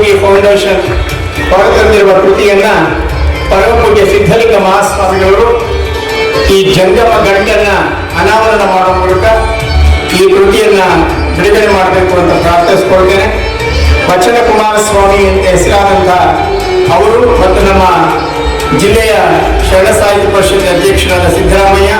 Yogi foundation ಹೊರತಂದಿರುವ ಕೃತಿಯನ್ನ ಪರಮಪೂಜ್ಯ ಸಿದ್ಧಲಿಂಗ ಮಹಾಸ್ವಾಮಿಗಳು ಈ ಜಂಗಮ ಗಂಟನ್ನ ಅನಾವರಣ ಮಾಡುವ ಮೂಲಕ ಈ ಕೃತಿಯನ್ನ ಬಿಡುಗಡೆ ಮಾಡಬೇಕು ಅಂತ ಪ್ರಾರ್ಥಿಸ್ಕೊಳ್ತೇನೆ. ವಚನ ಕುಮಾರಸ್ವಾಮಿ ಅಂತ ಹೆಸರಾದಂತಹ ಅವರು ಮತ್ತು ನಮ್ಮ ಜಿಲ್ಲೆಯ ಶರಣ ಸಾಹಿತ್ಯ ಪರಿಷತ್ ಅಧ್ಯಕ್ಷರಾದ ಸಿದ್ದರಾಮಯ್ಯ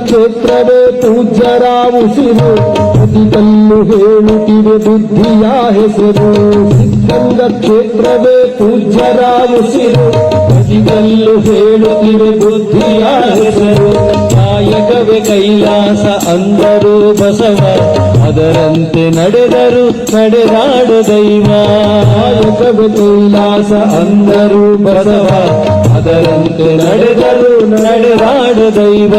ಕ್ಷೇತ್ರವೇ ಪೂಜ್ಯರ ಉಸಿರು ಪ್ರತಿಕಲ್ಲು ಹೇಳುತ್ತಿದೆ ಬುದ್ಧಿಯ ಹೆಸರು ಸಿದ್ಧಂಗ ಕ್ಷೇತ್ರವೇ ಪೂಜ್ಯರ ಉಸಿರು ಪ್ರತಿಕಲ್ಲು ಹೇಳುತ್ತಿದೆ ಬುದ್ಧಿಯ ಹೆಸರು ಕಾಯಕವೇ ಕೈಲಾಸ ಅಂದರು ಬಸವ ಅದರಂತೆ ನಡೆದರು ನಡೆದಾಡು ದೈವ ಕಾಯಕವೇ ಕೈಲಾಸ ಅಂದರು ಬಸವ ಅದರಂತೆ ನಡೆದರು ನಡೆದಾಡು ದೈವ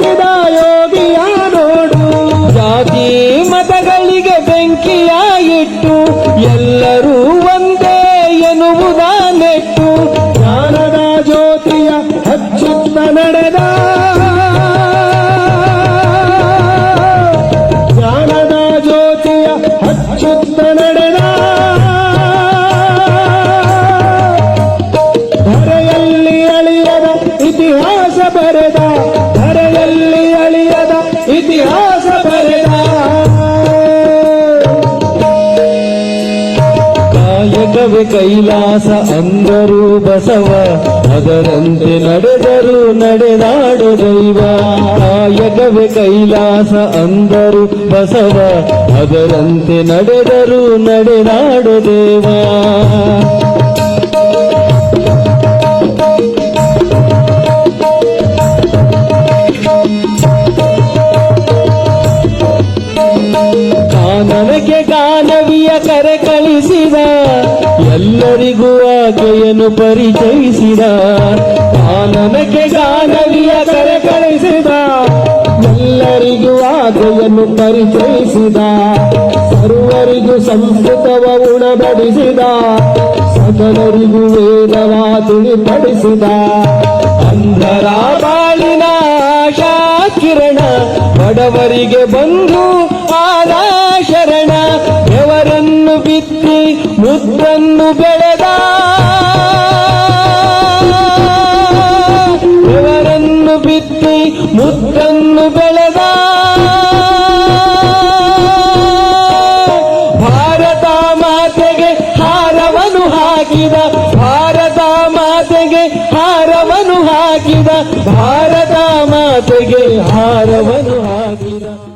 ಹಾಕಿದ ಯೋಗಿಯ ನೋಡು ಜಾತಿ ಮತಗಳಿಗೆ ಬೆಂಕಿಯ ಎಲ್ಲರೂ ಒಂದೇ ಎನ್ನುವುದ ನೆಟ್ಟು ಜ್ಞಾನದ ಜ್ಯೋತಿಯ ಹಚ್ಚುತ್ತ ನಡೆದ. ಜ್ಞಾನದ ಜ್ಯೋತಿಯ ಹಚ್ಚುತ್ತ ನಡೆದ. ಇತಿಹಾಸ ಬರೆದ, ಧರೆಯಲ್ಲಿ ಅಳಿಯದ ಇತಿಹಾಸ ಬರೆದ. ಕಾಯಕವೇ ಕೈಲಾಸ ಅಂದರು ಬಸವ, ಅದರಂತೆ ನಡೆದರು ನಡೆದಾಡು ದೈವ. ಕಾಯಕವೇ ಕೈಲಾಸ ಅಂದರು ಬಸವ, ಅದರಂತೆ ನಡೆದರು ನಡೆದಾಡು ದೇವ. ಗಾನವಿಯ ಕರೆ ಕಳಿಸಿದ, ಎಲ್ಲರಿಗೂ ಆಕೆಯನ್ನು ಪರಿಚಯಿಸಿದ. ಕಾನನಕ್ಕೆ ಗಾನವಿಯ ಕರೆ ಕಳಿಸಿದ, ಎಲ್ಲರಿಗೂ ಆಕೆಯನ್ನು ಪರಿಚಯಿಸಿದ. ಸರ್ವರಿಗೂ ಸಂಸ್ಕೃತವ ಉಣಬಡಿಸಿದ, ಸಕಲರಿಗೂ ವೇದವ ತಿಳಿಪಡಿಸಿದ. ಅಂಧರ ಬಾಳಿನ ಆಶಾ ಕಿರಣ ಬಡವರಿಗೆ ಬಂದು ಬಿತ್ತಿ ಮುದ್ದನ್ನು ಬೆಳೆದ ಇವರನ್ನು ಬಿತ್ತಿ ಮುದ್ದನ್ನು ಬೆಳೆದ ಭಾರತ ಮಾತೆಗೆ ಹಾರವನು ಹಾಕಿದ, ಭಾರತ ಮಾತೆಗೆ ಹಾರವನು ಹಾಕಿದ, ಭಾರತ ಮಾತೆಗೆ ಹಾರವನು ಹಾಕಿದ.